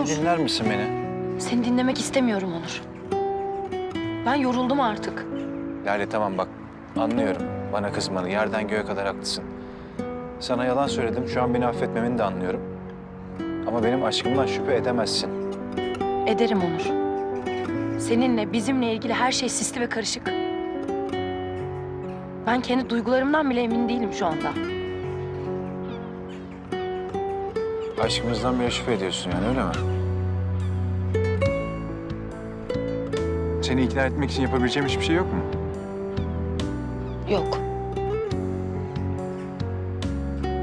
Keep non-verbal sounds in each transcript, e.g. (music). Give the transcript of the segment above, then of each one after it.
Onur, Dinler misin beni? seni dinlemek istemiyorum Onur. Ben yoruldum artık. Lale tamam bak anlıyorum. Bana kızmanı yerden göğe kadar haklısın. Sana yalan söyledim. Şu an beni affetmemeni de anlıyorum. Ama benim aşkımdan şüphe edemezsin. Ederim Onur. Seninle, bizimle ilgili her şey sisli ve karışık. Ben kendi duygularımdan bile emin değilim şu anda. Aşkımızdan bile şüphe ediyorsun yani öyle mi? Seni ikna etmek için yapabileceğim hiçbir şey yok mu? Yok.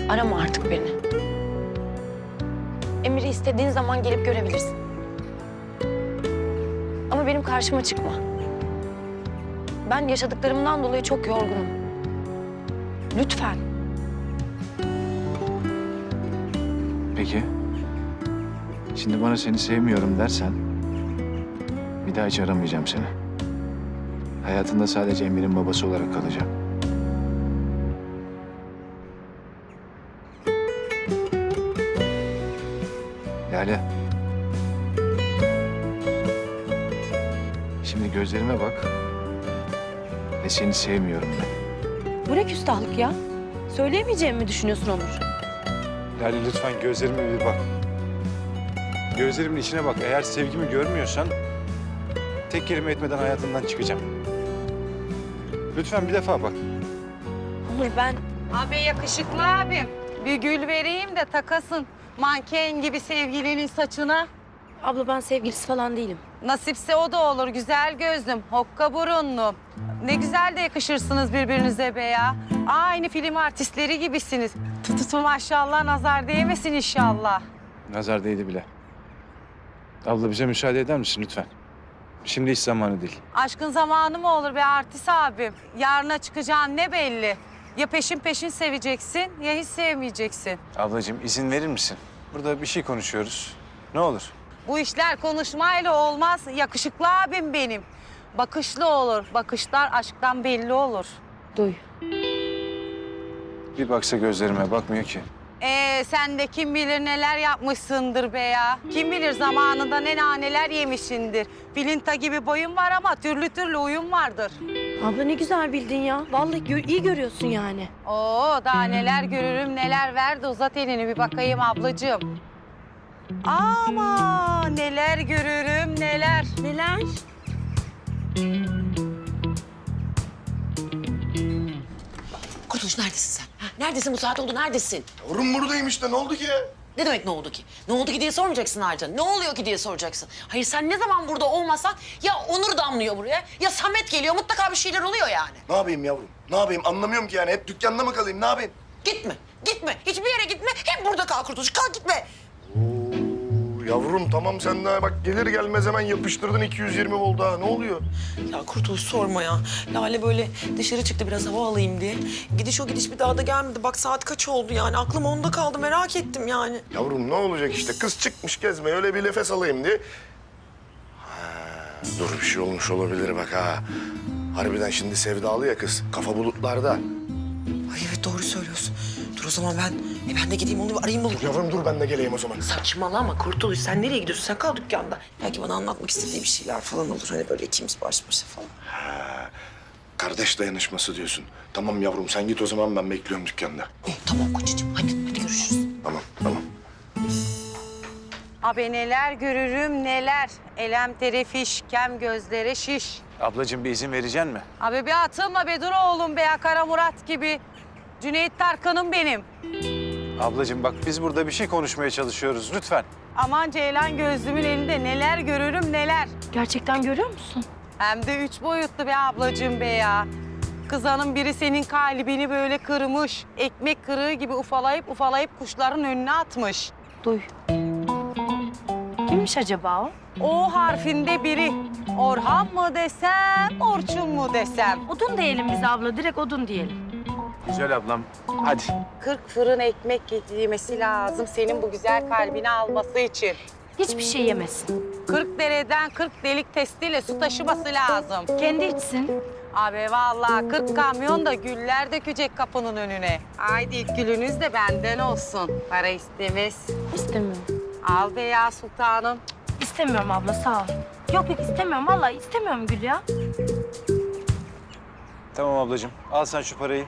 Arama artık beni. Emir'i istediğin zaman gelip görebilirsin. Ama benim karşıma çıkma. Ben yaşadıklarımdan dolayı çok yorgunum. Lütfen. Peki. Şimdi bana seni sevmiyorum dersen... ...bir daha hiç aramayacağım seni. Hayatında sadece Emir'in babası olarak kalacağım. Lale. Şimdi gözlerime bak. Ve seni sevmiyorum ben. Bu ne küstahlık ya? Söyleyemeyeceğimi mi düşünüyorsun Onur? Lale lütfen gözlerime bir bak. Gözlerimin içine bak. Eğer sevgimi görmüyorsan tek kelime etmeden hayatından çıkacağım. Lütfen bir defa bak. Onur ben... Abi yakışıklı abim. Bir gül vereyim de takasın. Manken gibi sevgilinin saçına. Abla ben sevgilisi falan değilim. Nasipse o da olur güzel gözlüm, hokka burunlu. Ne güzel de yakışırsınız birbirinize be ya. Aynı film artistleri gibisiniz. Tututu maşallah nazar değmesin inşallah. Nazar değdi bile. Abla bize müsaade eder misin lütfen? Şimdi hiç zamanı değil. Aşkın zamanı mı olur be artist abim? Yarına çıkacağın ne belli? Ya peşin peşin seveceksin ya hiç sevmeyeceksin. Ablacığım izin verir misin? Burada bir şey konuşuyoruz. Ne olur. Bu işler konuşmayla olmaz. Yakışıklı abim benim. Bakışlı olur. Bakışlar aşktan belli olur. Duy. Bir baksa gözlerime bakmıyor ki. Ee sen de kim bilir neler yapmışsındır be ya. Kim bilir zamanında ne naneler yemişsindir. Filinta gibi boyun var ama türlü türlü uyum vardır. Abla ne güzel bildin ya. Vallahi gö- iyi görüyorsun yani. Oo daha neler görürüm neler verdi uzat elini bir bakayım ablacığım. Ama neler görürüm neler. Neler? Kurtuluş neredesin sen? Ha, Neredesin bu saat oldu neredesin? Yavrum buradayım işte ne oldu ki? Ne demek ne oldu ki? Ne oldu ki diye sormayacaksın ayrıca. Ne oluyor ki diye soracaksın. Hayır sen ne zaman burada olmasan ya Onur damlıyor buraya ya Samet geliyor mutlaka bir şeyler oluyor yani. Ne yapayım yavrum? Ne yapayım anlamıyorum ki yani hep dükkanda mı kalayım ne yapayım? Gitme gitme hiçbir yere gitme hep burada kal Kurtuluş kal gitme. Yavrum tamam sen daha bak gelir gelmez hemen yapıştırdın 220 volt daha ne oluyor? Ya Kurtuluş sorma ya. Lale böyle dışarı çıktı biraz hava alayım diye. Gidiş o gidiş bir daha da gelmedi. Bak saat kaç oldu yani aklım onda kaldı merak ettim yani. Yavrum ne olacak işte kız çıkmış gezmeye öyle bir nefes alayım diye. Ha, dur bir şey olmuş olabilir bak ha. Harbiden şimdi sevdalı ya kız kafa bulutlarda. Ay evet doğru söylüyorsun. Dur o zaman ben, e ben de gideyim onu bir arayayım bulayım. Yavrum dur ben de geleyim o zaman. Saçmalama Kurtuluş. Sen nereye gidiyorsun? Sen kal dükkanda. Belki bana anlatmak istediği bir şeyler falan olur. Hani böyle ikimiz baş başa falan. Kardeş dayanışması diyorsun. Tamam yavrum sen git o zaman ben bekliyorum dükkanda. İyi, tamam kocacığım. Hadi, hadi görüşürüz. Tamam tamam. Abi neler görürüm neler. Elem terefiş, kem gözlere şiş. Ablacığım bir izin vereceksin mi? Abi bir atılma be dur oğlum be ya Kara Murat gibi. Cüneyt Tarkan'ım benim. Ablacığım bak biz burada bir şey konuşmaya çalışıyoruz lütfen. Aman Ceylan gözlümün elinde neler görürüm neler. Gerçekten görüyor musun? Hem de üç boyutlu be ablacığım be ya. Kız hanım biri senin kalbini böyle kırmış. Ekmek kırığı gibi ufalayıp ufalayıp kuşların önüne atmış. Duy. Kimmiş acaba o? O harfinde biri. Orhan mı desem, Orçun mu desem. Odun diyelim biz abla. Direkt odun diyelim. Güzel ablam hadi. 40 fırın ekmek yemesi lazım senin bu güzel kalbini alması için. Hiçbir şey yemesin. 40 dereden 40 delik testiyle su taşıması lazım. Kendi içsin. Abi vallahi 40 kamyon da güller dökecek kapının önüne. Haydi ilk gülünüz de benden olsun. Para istemez. İstemiyorum. Al be ya sultanım. İstemiyorum abla sağ ol. Yok yok istemiyorum vallahi istemiyorum Gül ya. Tamam ablacığım. Al sen şu parayı.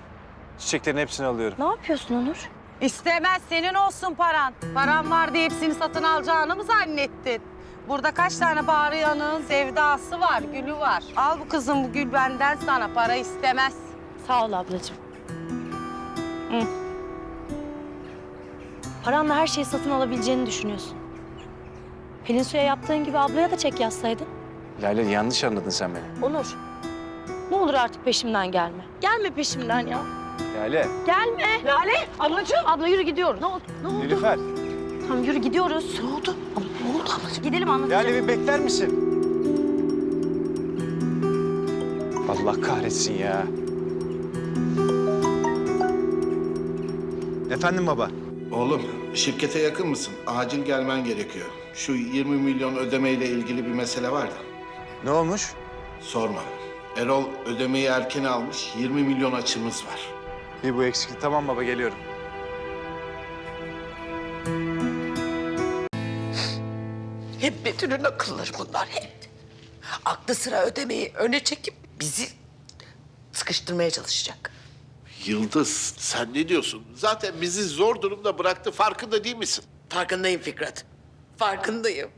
Çiçeklerin hepsini alıyorum. Ne yapıyorsun Onur? İstemez senin olsun paran. Paran var diye hepsini satın alacağını mı zannettin? Burada kaç tane bağırıyanın sevdası var, gülü var. Al bu kızım bu gül benden sana. Para istemez. Sağ ol ablacığım. Hı. Paranla her şeyi satın alabileceğini düşünüyorsun. Pelin Su'ya yaptığın gibi ablaya da çek yazsaydın. Lale yanlış anladın sen beni. Onur. Ne olur artık peşimden gelme. Gelme peşimden ya. Lale. Gelme. Lale. Ablacığım. Abla yürü gidiyoruz. Ne oldu? Ne oldu? Nilüfer. Tamam yürü gidiyoruz. Ne oldu? Ne oldu ablacığım? Gidelim anlatacağım. Lale bir bekler misin? Allah kahretsin ya. Efendim baba. Oğlum, şirkete yakın mısın? Acil gelmen gerekiyor. Şu 20 milyon ödemeyle ilgili bir mesele var da. Ne olmuş? Sorma. Erol ödemeyi erken almış, 20 milyon açımız var. Bir bu eksikti. Tamam baba geliyorum. Hep Betül'ün akılları bunlar hep. Aklı sıra ödemeyi öne çekip bizi sıkıştırmaya çalışacak. Yıldız sen ne diyorsun? Zaten bizi zor durumda bıraktı farkında değil misin? Farkındayım Fikret. Farkındayım.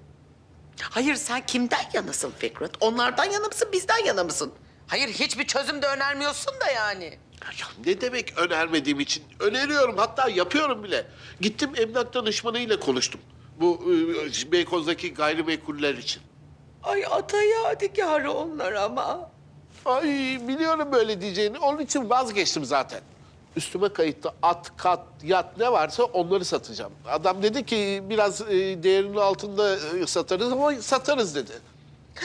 Hayır sen kimden yanasın Fikret? Onlardan yana mısın, bizden yana mısın? Hayır hiçbir çözüm de önermiyorsun da yani. Ya ne demek önermediğim için? Öneriyorum hatta yapıyorum bile. Gittim emlak danışmanıyla konuştum. Bu e, Beykoz'daki gayrimenkuller için. Ay ata yadigarı onlar ama. Ay biliyorum böyle diyeceğini. Onun için vazgeçtim zaten. Üstüme kayıtlı at, kat, yat ne varsa onları satacağım. Adam dedi ki biraz e, değerinin altında e, satarız ama satarız dedi. (laughs)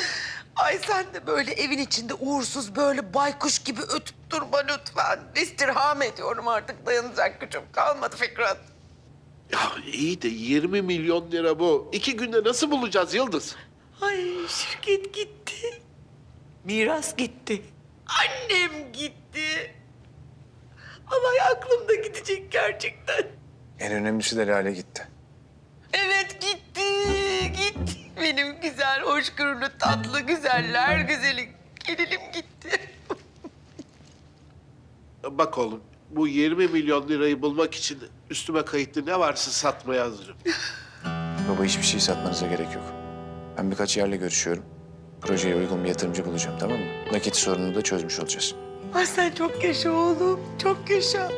Ay sen de böyle evin içinde uğursuz böyle baykuş gibi ötüp durma lütfen. İstirham ediyorum artık dayanacak gücüm kalmadı Fikret. Ya iyi de 20 milyon lira bu. İki günde nasıl bulacağız Yıldız? Ay şirket gitti. Miras gitti. Annem gitti. Ay aklımda gidecek gerçekten. En önemlisi de Lale gitti. Hoşgörülü, tatlı, güzeller güzeli gelinim gitti. Bak oğlum bu 20 milyon lirayı bulmak için üstüme kayıtlı ne varsa satmaya hazırım. Baba hiçbir şey satmanıza gerek yok. Ben birkaç yerle görüşüyorum. Projeye uygun bir yatırımcı bulacağım tamam mı? Nakit sorununu da çözmüş olacağız. Ay sen çok yaşa oğlum, çok yaşa.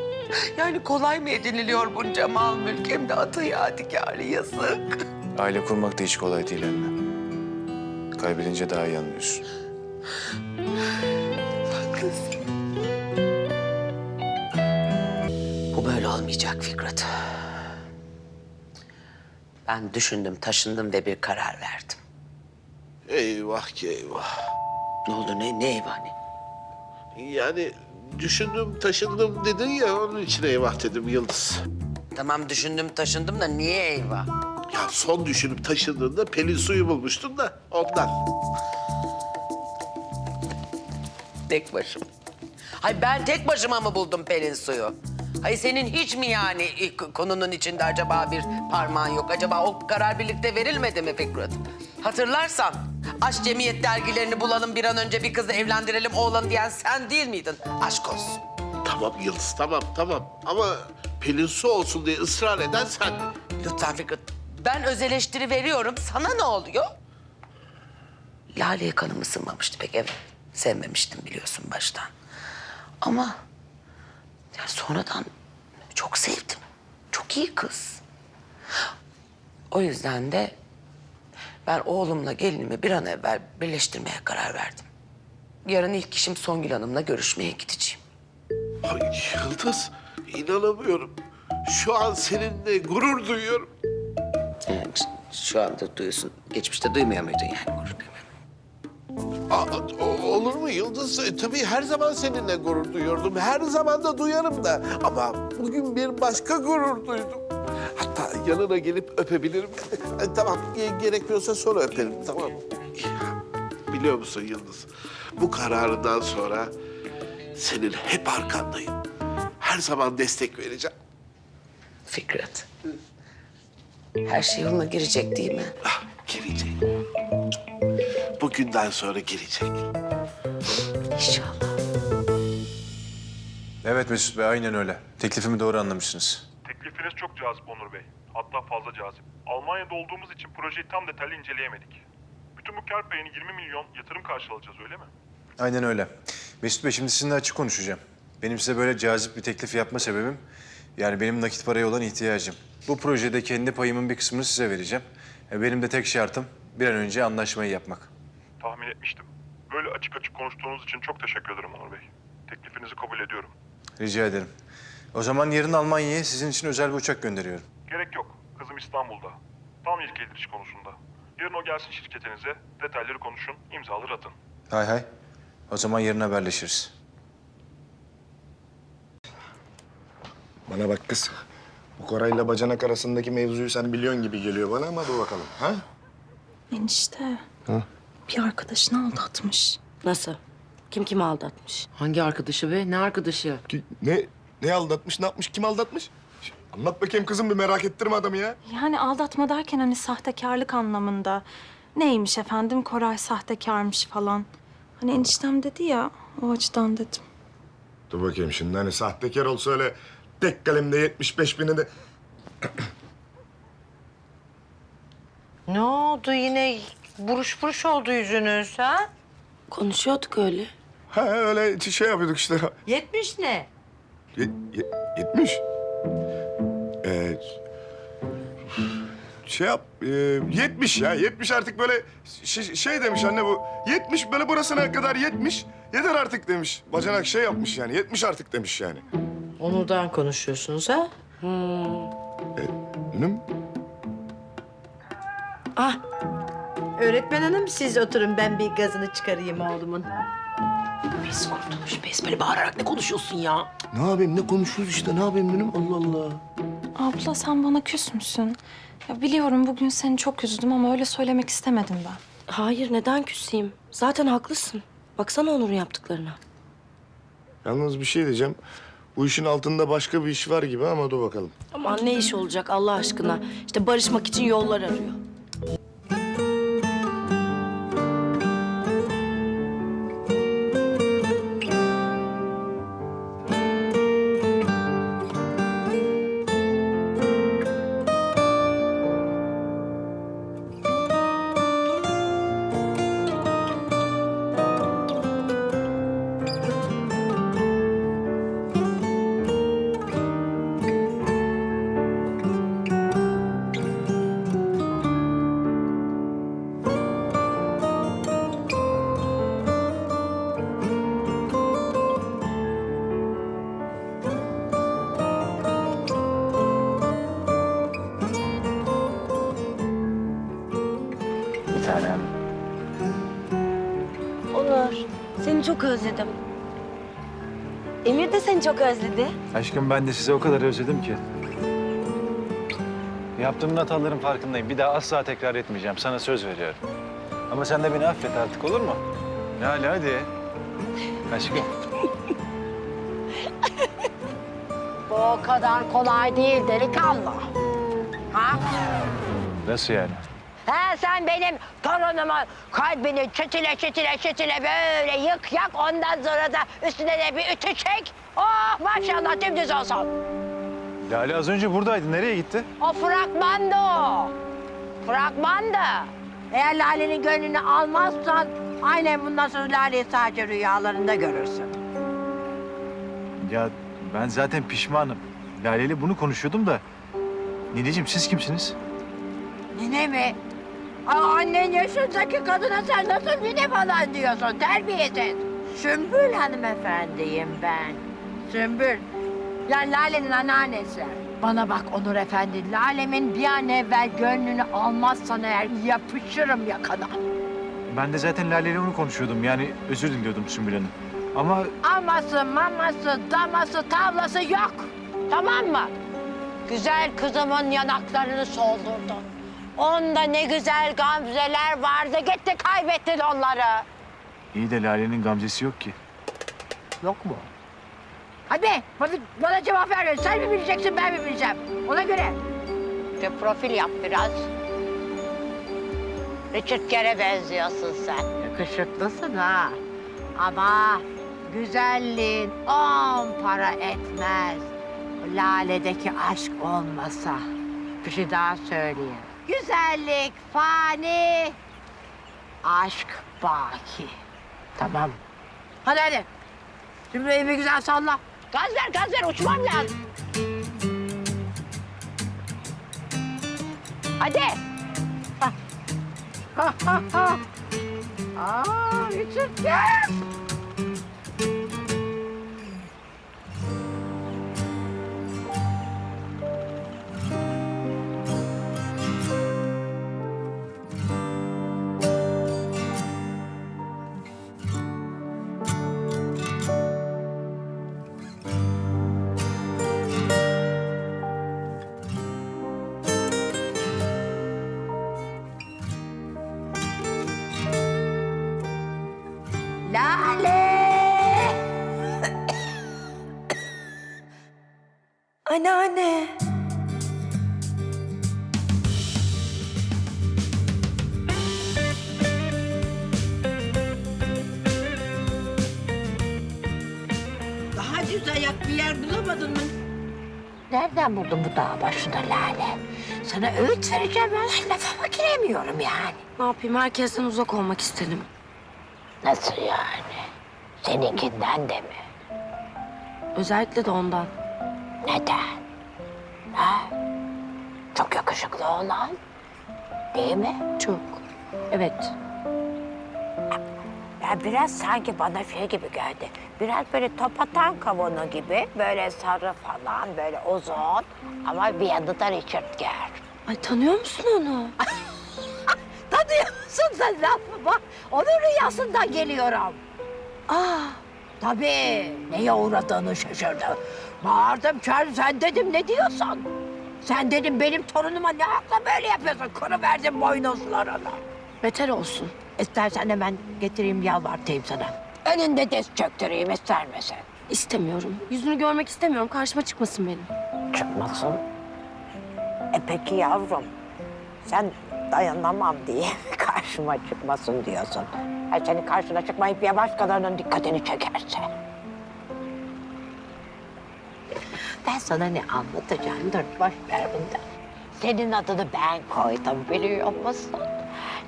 Yani kolay mı ediniliyor bunca mal mülk hem de atı yadigarı yazık. Aile kurmak da hiç kolay değil anne. Kaybedince daha iyi anlıyorsun. Haklısın. Bu böyle olmayacak Fikret. Ben düşündüm, taşındım ve bir karar verdim. Eyvah ki eyvah. Ne oldu, ne, ne eyvah ne? Yani düşündüm taşındım dedin ya onun için eyvah dedim Yıldız. Tamam düşündüm, taşındım da niye eyvah? Ya son düşünüp taşındığında Pelin suyu bulmuştun da ondan. Tek başım. Hay ben tek başıma mı buldum Pelin suyu? Hay senin hiç mi yani konunun içinde acaba bir parmağın yok? Acaba o karar birlikte verilmedi mi Fikret? Hatırlarsan aşk cemiyet dergilerini bulalım bir an önce bir kızı evlendirelim oğlan diyen sen değil miydin? Aşk olsun. Tamam Yıldız tamam tamam ama Pelin su olsun diye ısrar eden sen. Lütfen Fikret. Ben öz eleştiri veriyorum. Sana ne oluyor? Lale'ye kanım ısınmamıştı pek evet. Sevmemiştim biliyorsun baştan. Ama ya sonradan çok sevdim. Çok iyi kız. O yüzden de ben oğlumla gelinimi bir an evvel birleştirmeye karar verdim. Yarın ilk işim Songül Hanım'la görüşmeye gideceğim. Ay Yıldız inanamıyorum. Şu an seninle gurur duyuyorum. Yani şu anda duyuyorsun. Geçmişte duymuyor muydun yani gurur? Aa, o- olur mu Yıldız? E, tabii her zaman seninle gurur duyuyordum. Her zaman da duyarım da. Ama bugün bir başka gurur duydum. Hatta yanına gelip öpebilirim. (laughs) E, tamam, ge- gerekiyorsa sonra öperim, tamam mı? Biliyor musun Yıldız? Bu kararından sonra senin hep arkandayım. Her zaman destek vereceğim. Fikret. Her şey yoluna girecek değil mi? Ah, girecek. Bugünden sonra girecek. İnşallah. Evet Mesut Bey, aynen öyle. Teklifimi doğru anlamışsınız. Teklifiniz çok cazip Onur Bey. Hatta fazla cazip. Almanya'da olduğumuz için projeyi tam detaylı inceleyemedik. Bütün bu kar payını 20 milyon yatırım karşılayacağız öyle mi? Aynen öyle. Mesut Bey, şimdi sizinle açık konuşacağım. Benim size böyle cazip bir teklif yapma sebebim... ...yani benim nakit paraya olan ihtiyacım. Bu projede kendi payımın bir kısmını size vereceğim. E, Benim de tek şartım bir an önce anlaşmayı yapmak. Tahmin etmiştim. Böyle açık açık konuştuğunuz için çok teşekkür ederim Onur Bey. Teklifinizi kabul ediyorum. Rica ederim. O zaman yarın Almanya'ya sizin için özel bir uçak gönderiyorum. Gerek yok. Kızım İstanbul'da. Tam ilk ediliş konusunda. Yarın o gelsin şirketinize. Detayları konuşun, imzaları atın. Hay hay. O zaman yarın haberleşiriz. Bana bak kız. Bu Koray'la bacanak arasındaki mevzuyu sen biliyorsun gibi geliyor bana ama dur bakalım. Ha? Enişte. Bir arkadaşını aldatmış. Nasıl? Kim kimi aldatmış? Hangi arkadaşı be? Ne arkadaşı? Ki- Ne? Ne aldatmış? Ne yapmış? Kim aldatmış? Anlat bakayım kızım bir merak ettirme adamı ya. Yani aldatma derken hani sahtekarlık anlamında. Neymiş efendim Koray sahtekarmış falan. Hani eniştem dedi ya o açıdan dedim. Dur bakayım şimdi hani sahtekar olsa öyle tek kalemde 75 bini de... (clears throat) Ne oldu yine? Buruş buruş oldu yüzünüz ha? Konuşuyorduk öyle. Ha öyle şey yapıyorduk işte. 70 ne? Ye- ye- 70. Ee, şey yap, e, 70 ya. 70 artık böyle şey, şey demiş anne bu. 70 böyle burasına kadar 70. Yeter artık demiş. Bacanak şey yapmış yani. 70 artık demiş yani. Onur'dan konuşuyorsunuz ha? Dünüm. Öğretmen hanım siz oturun ben bir gazını çıkarayım oğlumun. Biz kurtuluş biz böyle bağırarak ne konuşuyorsun ya? Ne yapayım ne konuşuyoruz işte ne yapayım dünüm Allah Allah. Abla sen bana küs müsün? Ya biliyorum bugün seni çok üzdüm ama öyle söylemek istemedim ben. Hayır neden küseyim? Zaten haklısın. Baksana Onur'un yaptıklarına. Yalnız bir şey diyeceğim. Bu işin altında başka bir iş var gibi ama dur bakalım. Aman ne iş olacak Allah aşkına? İşte barışmak için yollar arıyor. Çok özledim. Emir de seni çok özledi. Aşkım ben de sizi o kadar özledim ki. Yaptığım hataların farkındayım. Bir daha asla tekrar etmeyeceğim. Sana söz veriyorum. Ama sen de beni affet artık olur mu? Lale hadi. Aşkım. (laughs) Bu o kadar kolay değil delikanlı. Ha? Nasıl yani? He sen benim torunumun kalbini çetile çetile çetile böyle yık yak ondan sonra da üstüne de bir ütü çek. Oh maşallah dümdüz olsun. Lale az önce buradaydı. Nereye gitti? O fragmandı o. Fragmandı. Eğer Lale'nin gönlünü almazsan aynen bundan sonra Lale'yi sadece rüyalarında görürsün. Ya ben zaten pişmanım. Lale ile bunu konuşuyordum da. Nineciğim siz kimsiniz? Nine mi? Aa, annen yaşındaki kadına sen nasıl nine falan diyorsun terbiyesiz. Sümbül hanımefendiyim ben. Sümbül. Yani Lale'nin anneannesi. Bana bak Onur Efendi, Lale'min bir an evvel gönlünü almazsan eğer yapışırım yakana. Ben de zaten Lale ile onu konuşuyordum. Yani özür diliyordum Sümbül Hanım. Ama Aması, maması, daması, tavlası yok. Tamam mı? Güzel kızımın yanaklarını soldurdun. Onda ne güzel gamzeler vardı. Gitti kaybettin onları. iyi de Lale'nin gamzesi yok ki. Yok mu? Hadi bana, bana cevap ver. Sen mi bileceksin ben mi bileceğim? Ona göre. Şöyle profil yap biraz. Richard Gere benziyorsun sen. Yakışıklısın ha. Ama güzelliğin on para etmez. Lale'deki aşk olmasa. Bir şey daha söyleyeyim. Güzellik fani, aşk baki. Tamam. Hadi hadi. Şimdi evi güzel salla. Gaz ver, gaz ver. Uçmam lazım. Hadi. Ha. Ha, ha, ha. Aa, Richard Anneanne. Daha düz ayak bir yer bulamadın mı? Nereden buldun bu dağ başında Lale? Sana öğüt vereceğim ben lafıma giremiyorum yani. Ne yapayım herkesten uzak olmak istedim. Nasıl yani? Seninkinden de mi? Özellikle de ondan. Neden? Ha? Çok yakışıklı olan. Değil mi? Çok. Evet. Ya biraz sanki bana şey gibi geldi. Biraz böyle topatan kavunu gibi. Böyle sarı falan, böyle uzun. Ama bir yanında da Richard Gere. Ay tanıyor musun onu? (laughs) Tanıyor musun sen lafımı? Onun rüyasından geliyorum. Aa, Tabii. Neye uğradığını şaşırdı. Bağırdım çağırdım. Sen dedim ne diyorsun? Sen dedim benim torunuma ne akla böyle yapıyorsun? Kuru verdim boynuzlarını. beter olsun. İstersen hemen getireyim yalvartayım sana. Önünde diz çöktüreyim ister misin? İstemiyorum. Yüzünü görmek istemiyorum. Karşıma çıkmasın benim. Çıkmasın. E peki yavrum. Sen dayanamam diye (laughs) karşıma çıkmasın diyorsun. Ay senin karşına çıkmayıp ya başkalarının dikkatini çekerse. Ben sana ne anlatacağım dur boş ver bundan. Senin adını ben koydum biliyor musun?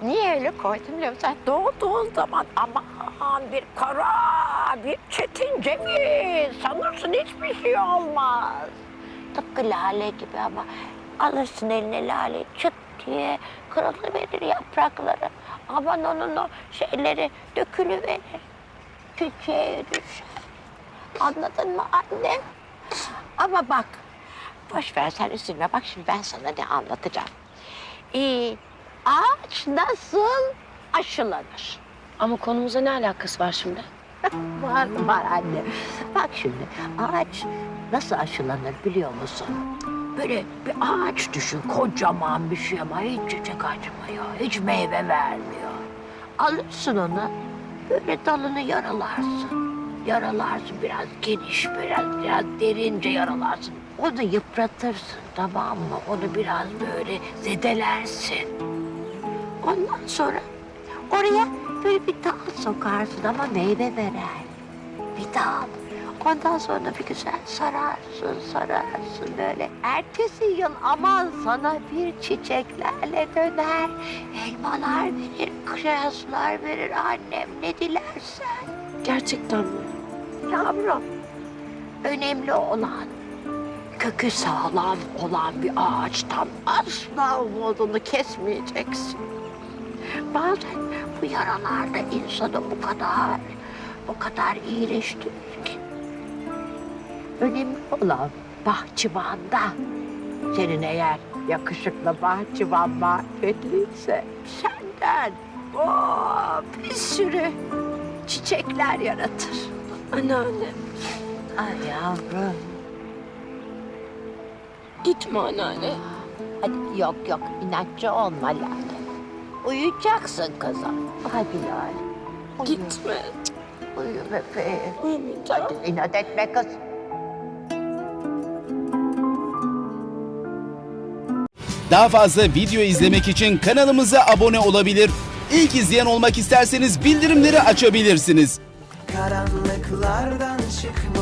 Niye öyle koydum biliyor musun? Sen doğduğun zaman aman bir kara, bir çetin ceviz. Sanırsın hiçbir şey olmaz. Tıpkı lale gibi ama alırsın eline lale çıt diye kırılıverir yaprakları. Aman onun o şeyleri dökülüverir. Çiçeğe düşer. Anladın mı annem? Ama bak, boş ver sen üzülme. Bak şimdi ben sana ne anlatacağım. Ee, ağaç nasıl aşılanır? Ama konumuza ne alakası var şimdi? (laughs) Var var anne. Bak şimdi ağaç nasıl aşılanır biliyor musun? Böyle bir ağaç düşün kocaman bir şey ama hiç çiçek açmıyor. Hiç meyve vermiyor. Alırsın onu böyle dalını yaralarsın. Yaralarsın biraz geniş biraz biraz derince yaralarsın. Onu yıpratırsın tamam mı? Onu biraz böyle zedelersin. Ondan sonra oraya böyle bir dal sokarsın ama meyve veren. Bir dal. Ondan sonra bir güzel sararsın, sararsın böyle. Ertesi yıl aman sana bir çiçeklerle döner. Elmalar verir, kirazlar verir annem ne dilersen. Gerçekten mi? Yavrum, önemli olan kökü sağlam olan bir ağaçtan asla umudunu kesmeyeceksin. Bazen bu yaralar da insanı bu kadar, bu kadar iyileştirir ki. Önemli olan bahçıvanda. Senin eğer yakışıklı bahçıvan marifetliyse senden o bir sürü çiçekler yaratır. Anneanne. Ay yavrum. Gitme anneanne. Hadi yok yok inatçı olma Lale. Uyuyacaksın kızım. Hadi Lale. Uyu, Gitme. uyu bebeğim. Uyumayacağım. Hadi inat etme kız. Daha fazla video izlemek için kanalımıza abone olabilir. İlk izleyen olmak isterseniz bildirimleri açabilirsiniz. Karanlıklardan çıkmalı